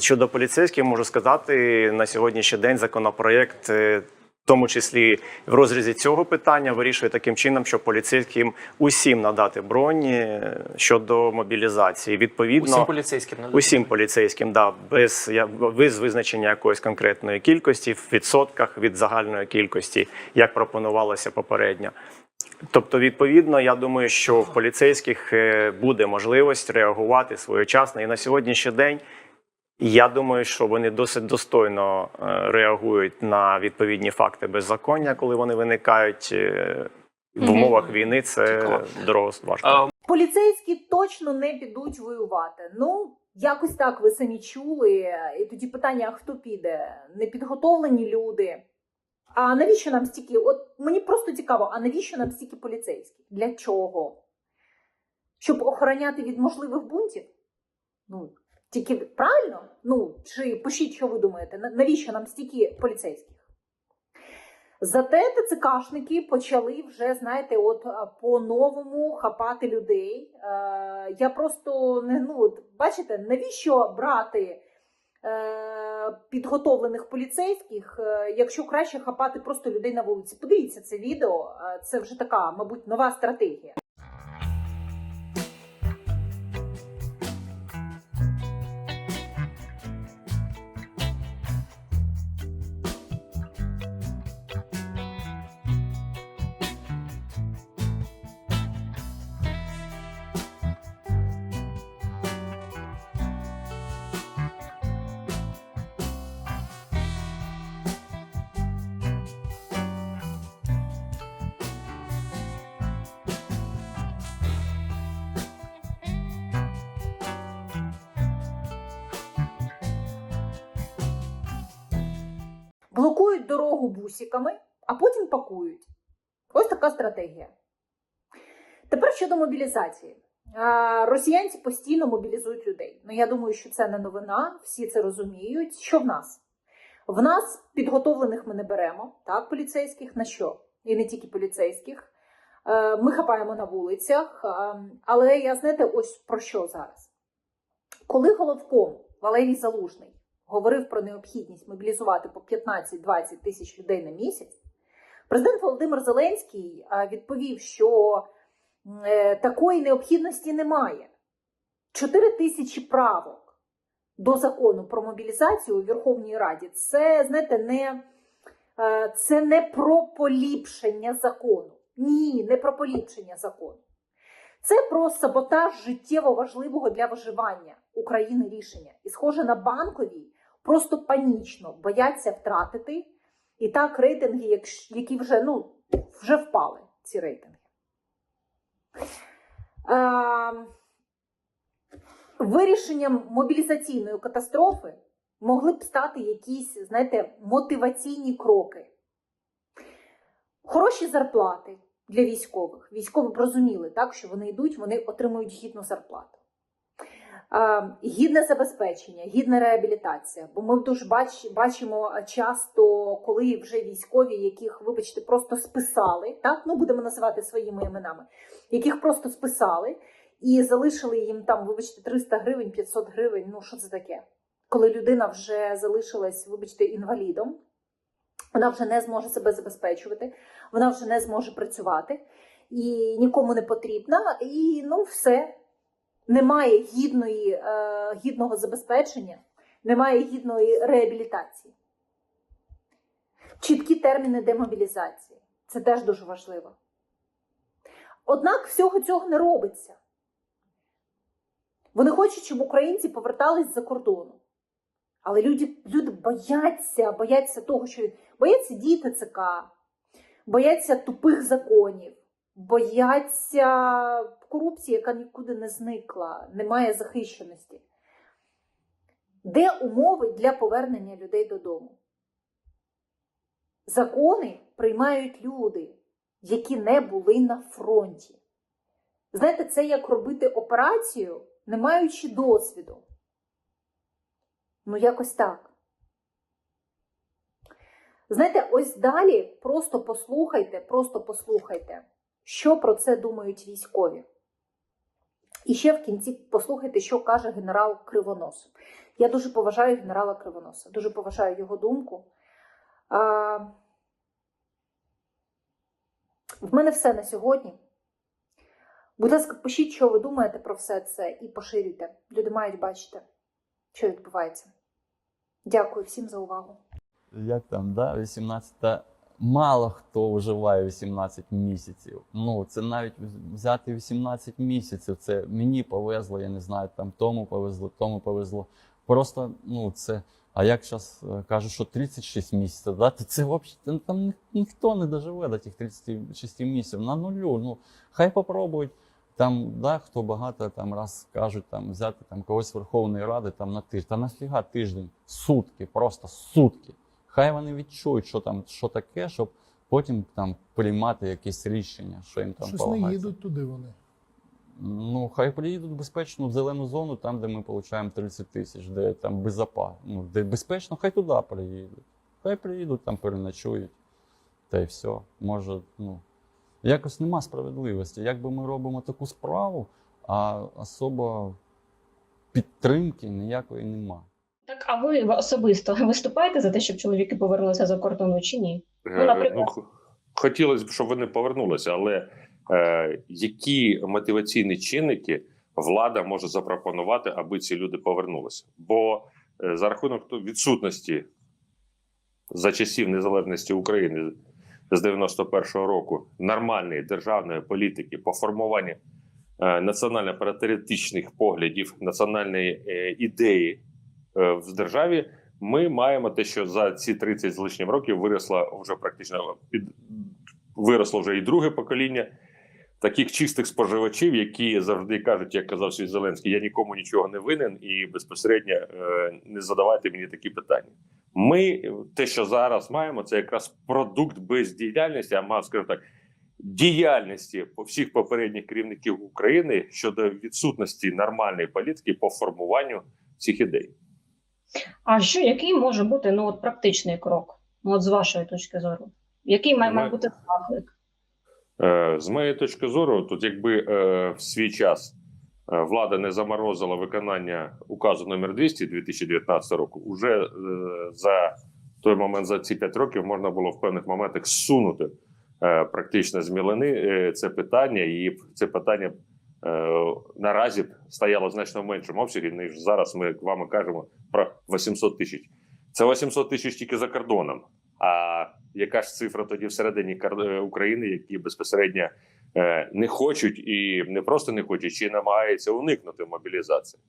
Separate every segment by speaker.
Speaker 1: Щодо поліцейських, можу сказати, на сьогоднішній день законопроєкт, е, в тому числі в розрізі цього питання, вирішує таким чином, що поліцейським усім надати бронь е, щодо мобілізації. Відповідно,
Speaker 2: Усім поліцейським надати?
Speaker 1: усім поліцейським, да, без, я- без визначення якоїсь конкретної кількості в відсотках від загальної кількості, як пропонувалося попередньо. Тобто, відповідно, я думаю, що в поліцейських е, буде можливість реагувати своєчасно. І на сьогоднішній день я думаю, що вони досить достойно е, реагують на відповідні факти беззаконня, коли вони виникають е, в умовах війни. Це дорого важко.
Speaker 3: Поліцейські точно не підуть воювати. Ну, якось так ви самі чули. І тоді питання: а хто піде? Непідготовлені люди. А навіщо нам стільки? От мені просто цікаво, а навіщо нам стільки поліцейських? Для чого? Щоб охороняти від можливих бунтів? Ну, тільки правильно? Ну, чи пишіть, що ви думаєте, навіщо нам стільки поліцейських? Зате ТЦКшники почали вже, знаєте, от по-новому хапати людей. Е, я просто не ну, бачите, навіщо брати е, підготовлених поліцейських, е, якщо краще хапати просто людей на вулиці? Подивіться це відео. е, це вже така, мабуть, нова стратегія. Блокують дорогу бусиками, а потім пакують. Ось така стратегія. Тепер щодо мобілізації. Росіянці постійно мобілізують людей. Ну, я думаю, що це не новина, всі це розуміють. Що в нас? В нас підготовлених ми не беремо, так, поліцейських на що? І не тільки поліцейських. Е, Ми хапаємо на вулицях. е, Але я знаєте, ось про що зараз. Коли головком Валерій Залужний говорив про необхідність мобілізувати по 15-20 тисяч людей на місяць, президент Володимир Зеленський відповів, що е, такої необхідності немає. 4 тисячі правок до закону про мобілізацію у Верховній Раді це, знаєте, не, е, це не про поліпшення закону. Ні, не про поліпшення закону. Це про саботаж життєво важливого для виживання України рішення. І схоже на банковій, просто панічно бояться втратити. І так рейтинги, які вже, ну, вже впали, ці рейтинги. Е, вирішенням мобілізаційної катастрофи могли б стати якісь, знаєте, мотиваційні кроки. Хороші зарплати для військових. Військові б розуміли, так, що вони йдуть, вони отримують гідну зарплату. Е, Гідне забезпечення, гідна реабілітація. Бо ми дуже бач, бачимо часто, коли вже військові, яких, вибачте, просто списали, так, ну будемо називати своїми іменами, яких просто списали і залишили їм там, вибачте, 300 гривень, 500 гривень. Ну що це таке? Коли людина вже залишилась, вибачте, інвалідом, вона вже не зможе себе забезпечувати, вона вже не зможе працювати і нікому не потрібна, і ну все. Немає гідної, е, гідного забезпечення, немає гідної реабілітації. Чіткі терміни демобілізації. Це теж дуже важливо. Однак всього цього не робиться. Вони хочуть, щоб українці повертались з-за кордону. Але люди, люди бояться, бояться того, що бояться діти ЦК, бояться тупих законів, бояться корупції, яка нікуди не зникла, немає захищеності. Де умови для повернення людей додому? Закони приймають люди, які не були на фронті. Знаєте, це як робити операцію, не маючи досвіду. Ну, якось так. Знаєте, ось далі просто послухайте, просто послухайте, що про це думають військові. І ще в кінці послухайте, що каже генерал Кривонос. Я дуже поважаю генерала Кривоноса, дуже поважаю його думку. А... В мене все на сьогодні. Будь ласка, пишіть, що ви думаєте про все це, і поширюйте. Люди мають бачити, що відбувається. Дякую всім за увагу.
Speaker 2: як там, да, 18, та мало хто виживає 18 місяців. Ну, це навіть взяти 18 місяців. Це мені повезло, я не знаю, там тому повезло, тому повезло. Просто, ну, це. А як зараз кажуть, що 36 місяців, да, то це взагалі там ніхто не доживе до тих 36 місяців на нулю. Ну, хай попробують. Там, да, хто багато там раз кажуть, там взяти там когось Верховної Ради там на тиждень. Та нафіга тиждень? Сутки, просто сутки. Хай вони відчують, що там що таке, щоб потім там приймати якесь рішення, що їм там
Speaker 4: Щось не їдуть туди вони.
Speaker 2: Ну, хай приїдуть безпечно в зелену зону, там, де ми отримуємо 30 тисяч, де там безопа, ну, де безпечно, хай туди приїдуть. Хай приїдуть, там переночують. Та й все. Може, ну. Якось нема справедливості. Якби ми робимо таку справу, а особо підтримки ніякої нема.
Speaker 5: А ви особисто виступаєте за те, щоб чоловіки повернулися за кордону чи ні?
Speaker 6: Е,
Speaker 5: наприклад.
Speaker 6: х- хотілося б, щоб вони повернулися, але е, які мотиваційні чинники влада може запропонувати, аби ці люди повернулися? Бо е, за рахунок відсутності за часів незалежності України з 91-го року нормальної державної політики по формуванню е, національно-патріотичних поглядів, національної е, ідеї в державі, ми маємо те, що за ці 30 з лишнім років виросла вже практично під виросло вже і друге покоління таких чистих споживачів, які завжди кажуть, як казав свій Зеленський, я нікому нічого не винен і безпосередньо е, не задавайте мені такі питання. Ми те, що зараз маємо, це якраз продукт бездіяльності, а мав скажімо так. Діяльності по всіх попередніх керівників України щодо відсутності нормальної політики по формуванню цих ідей.
Speaker 5: А що, який може бути ну, от, практичний крок? Ну, от з вашої точки зору? Який має, має бути заклик?
Speaker 6: Е, З моєї точки зору, тут якби е, в свій час е, влада не заморозила виконання указу номер 200 2019 року, уже е, за той момент, за ці 5 років, можна було в певних моментах зсунути е, практично з мілини це питання, і це питання наразі б стояло значно в меншому обсязі, ніж зараз ми вами кажемо про 800 тисяч. Це 800 тисяч тільки за кордоном. А яка ж цифра тоді всередині е, України, які безпосередньо е, не хочуть і не просто не хочуть, чи намагаються уникнути мобілізації?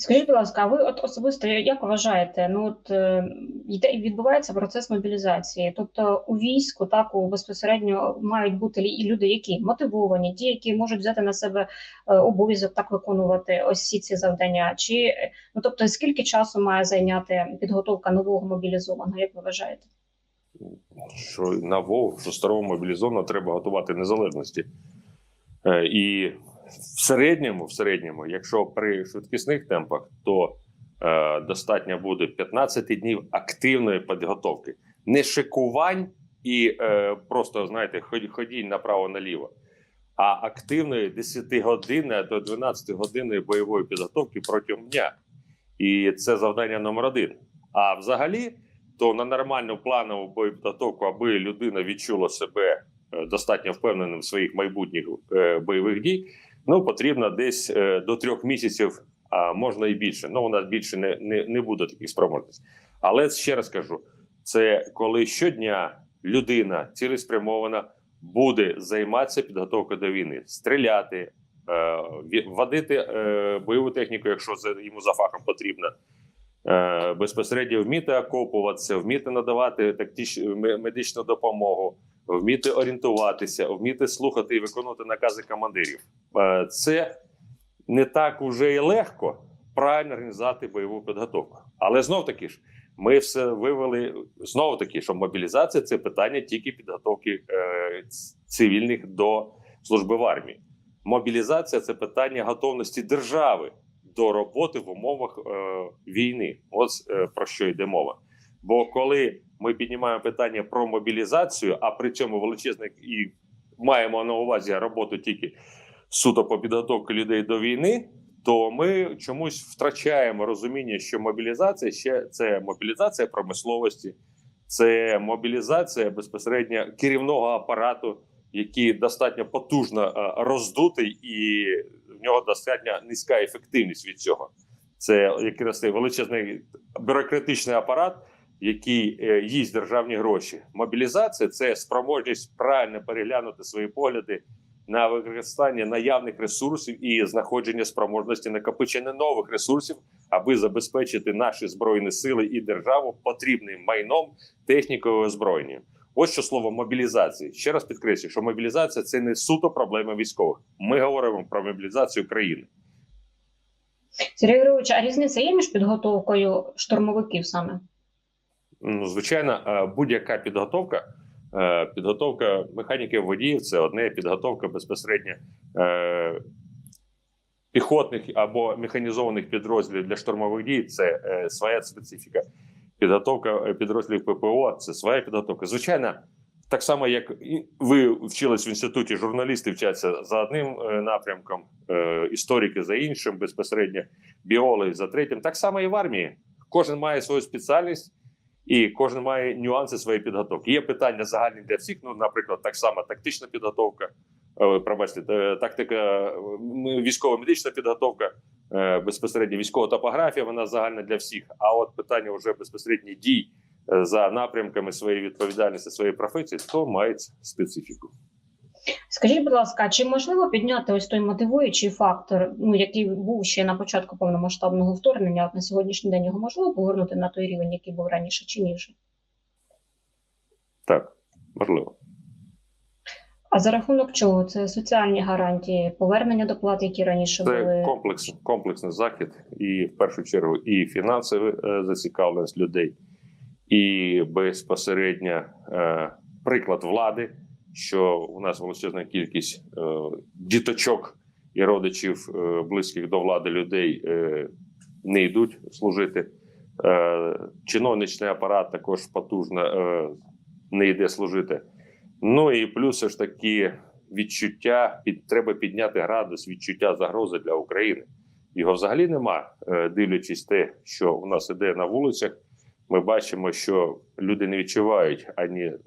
Speaker 5: Скажіть, будь ласка, а ви от особисто як вважаєте? Ну от е, йде відбувається процес мобілізації, тобто у війську так у безпосередньо мають бути і люди, які мотивовані, ті, які можуть взяти на себе е, обов'язок так виконувати ось всі ці завдання. Чи ну тобто скільки часу має зайняти підготовка нового мобілізованого? Як ви вважаєте?
Speaker 6: Що на ВОВ, що старого мобілізованого треба готувати незалежності. Е, і в середньому, в середньому, якщо при швидкісних темпах, то е, достатньо буде 15 днів активної підготовки, не шикувань і е, просто знаєте, ходінь направо-наліво, а активної 10 години до 12 години бойової підготовки протягом дня. І це завдання номер один. А взагалі, то на нормальну планову боєпідготовку, аби людина відчула себе е, достатньо впевненим в своїх майбутніх е, бойових дій, ну потрібно десь е, до трьох місяців, а можна і більше. Ну у нас більше не, не, не буде таких спроможностей. Але ще раз кажу: це коли щодня людина цілеспрямована буде займатися підготовкою до війни, стріляти, е, водити е, бойову техніку, якщо йому за фахом потрібно. Безпосередньо вміти окопуватися, вміти надавати тактич... медичну допомогу, вміти орієнтуватися, вміти слухати і виконувати накази командирів. Е, Це не так уже і легко правильно організувати бойову підготовку. Але знов таки ж, ми все вивели знов таки, що мобілізація це питання тільки підготовки е, цивільних до служби в армії. Мобілізація це питання готовності держави до роботи в умовах е, війни. От про що йде мова. Бо коли ми піднімаємо питання про мобілізацію, а при цьому величезне і маємо на увазі роботу тільки суто по підготовці людей до війни, то ми чомусь втрачаємо розуміння, що мобілізація ще це мобілізація промисловості, це мобілізація безпосередньо керівного апарату, який достатньо потужно е, роздутий, і в нього достатньо низька ефективність від цього. Це якраз величезний бюрократичний апарат, який е, їсть державні гроші. Мобілізація це спроможність правильно переглянути свої погляди на використання наявних ресурсів і знаходження спроможності накопичення нових ресурсів, аби забезпечити наші збройні сили і державу потрібним майном, технікою і озброєнням. Ось що слово мобілізації. Ще раз підкреслюю, що мобілізація це не суто проблема військових. Ми говоримо про мобілізацію країни.
Speaker 5: Сергій Григорович, а різниця є між підготовкою штурмовиків саме?
Speaker 6: Ну, звичайно, е, будь-яка підготовка, підготовка механіків водіїв це одне, підготовка безпосередньо е, піхотних або механізованих підрозділів для штурмових дій це е, своя специфіка. Підготовка е, підрозділів ППО це своя підготовка. Звичайно, так само, як ви вчились в інституті, журналісти вчаться за одним е, напрямком, е, історики за іншим, безпосередньо біологи за третім. Так само і в армії. Кожен має свою спеціальність. І кожен має нюанси своєї підготовки. Є питання загальні для всіх. Ну, наприклад, так само тактична підготовка, е, пробачте, е, тактика, е, військово-медична підготовка, безпосередньо військова топографія, вона загальна для всіх. А от питання вже безпосередньо дій за напрямками своєї відповідальності, своєї професії, то мають специфіку.
Speaker 5: Скажіть, будь ласка, чи можливо підняти ось той мотивуючий фактор, ну який був ще на початку повномасштабного вторгнення, от на сьогоднішній день його можливо повернути на той рівень, який був раніше, чи ні вже?
Speaker 6: Так, можливо.
Speaker 5: А за рахунок чого? Це соціальні гарантії, повернення доплат, які раніше
Speaker 6: Це
Speaker 5: були.
Speaker 6: комплекс, комплексний захід, і в першу чергу і фінансова е, зацікавленість людей, і безпосередньо е, приклад влади, що у нас величезна кількість е, діточок і родичів е, близьких до влади людей е, не йдуть служити. Е, чиновничний апарат також потужно е, не йде служити. Ну і плюс ж таки відчуття під треба підняти градус відчуття загрози для України. Його взагалі нема, Е, дивлячись те, що у нас іде на вулицях. Ми бачимо, що люди не відчувають ані е,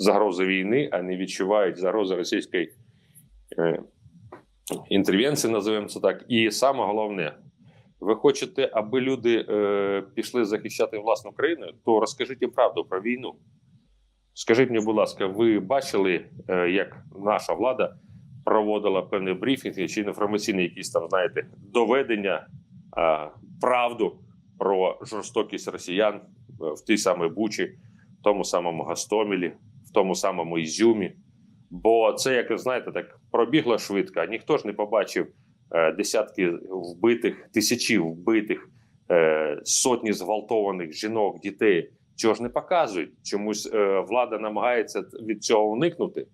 Speaker 6: загрози війни, ані відчувають загрози російської е, інтервенції, називаємо це так. І саме головне, ви хочете, аби люди е, пішли захищати власну країну, то розкажіть їм правду про війну. Скажіть мені, будь ласка, ви бачили, е, як наша влада проводила певний брифінг чи інформаційні якісь там, знаєте, доведення е, правду про жорстокість росіян е, в тій самій Бучі, в тому самому Гастомілі, тому самому Ізюмі. Бо це, як ви знаєте, так пробігло швидко. Ніхто ж не побачив е, десятки вбитих, тисячі вбитих, е, сотні зґвалтованих жінок, дітей. Цього ж не показують. Чомусь е, влада намагається від цього уникнути.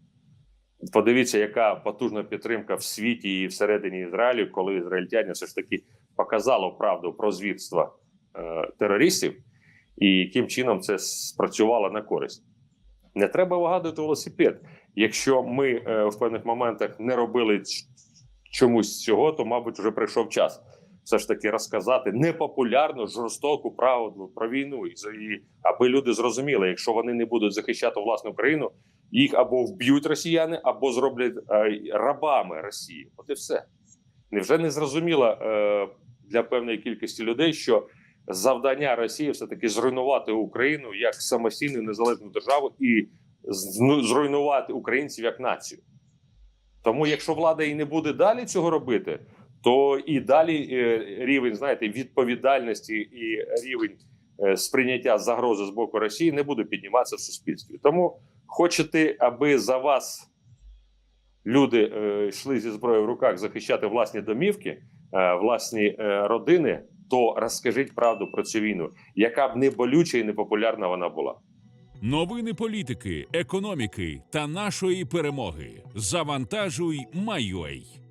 Speaker 6: Подивіться, яка потужна підтримка в світі і всередині Ізраїлю, коли ізраїльтяни все ж таки показало правду про звірства терористів, і яким чином це спрацювало на користь. Не треба вигадувати велосипед. Якщо ми е, в певних моментах не робили чомусь цього, то, мабуть, вже прийшов час все ж таки розказати непопулярну жорстоку правду про війну, і, аби люди зрозуміли, якщо вони не будуть захищати власну країну, їх або вб'ють росіяни, або зроблять е, рабами Росії. От і все. Невже не зрозуміло е, для певної кількості людей, що завдання Росії все таки зруйнувати Україну як самостійну незалежну державу і ну, зруйнувати українців як націю? Тому, якщо влада і не буде далі цього робити, то і далі е, рівень, знаєте, відповідальності і рівень е, сприйняття загрози з боку Росії не буде підніматися в суспільстві. Тому хочете, аби за вас люди е, йшли зі зброєю в руках захищати власні домівки, власні родини, то розкажіть правду про цю війну, яка б не болюча і не популярна вона була.
Speaker 4: Новини політики, економіки та нашої перемоги. Завантажуй, Майой.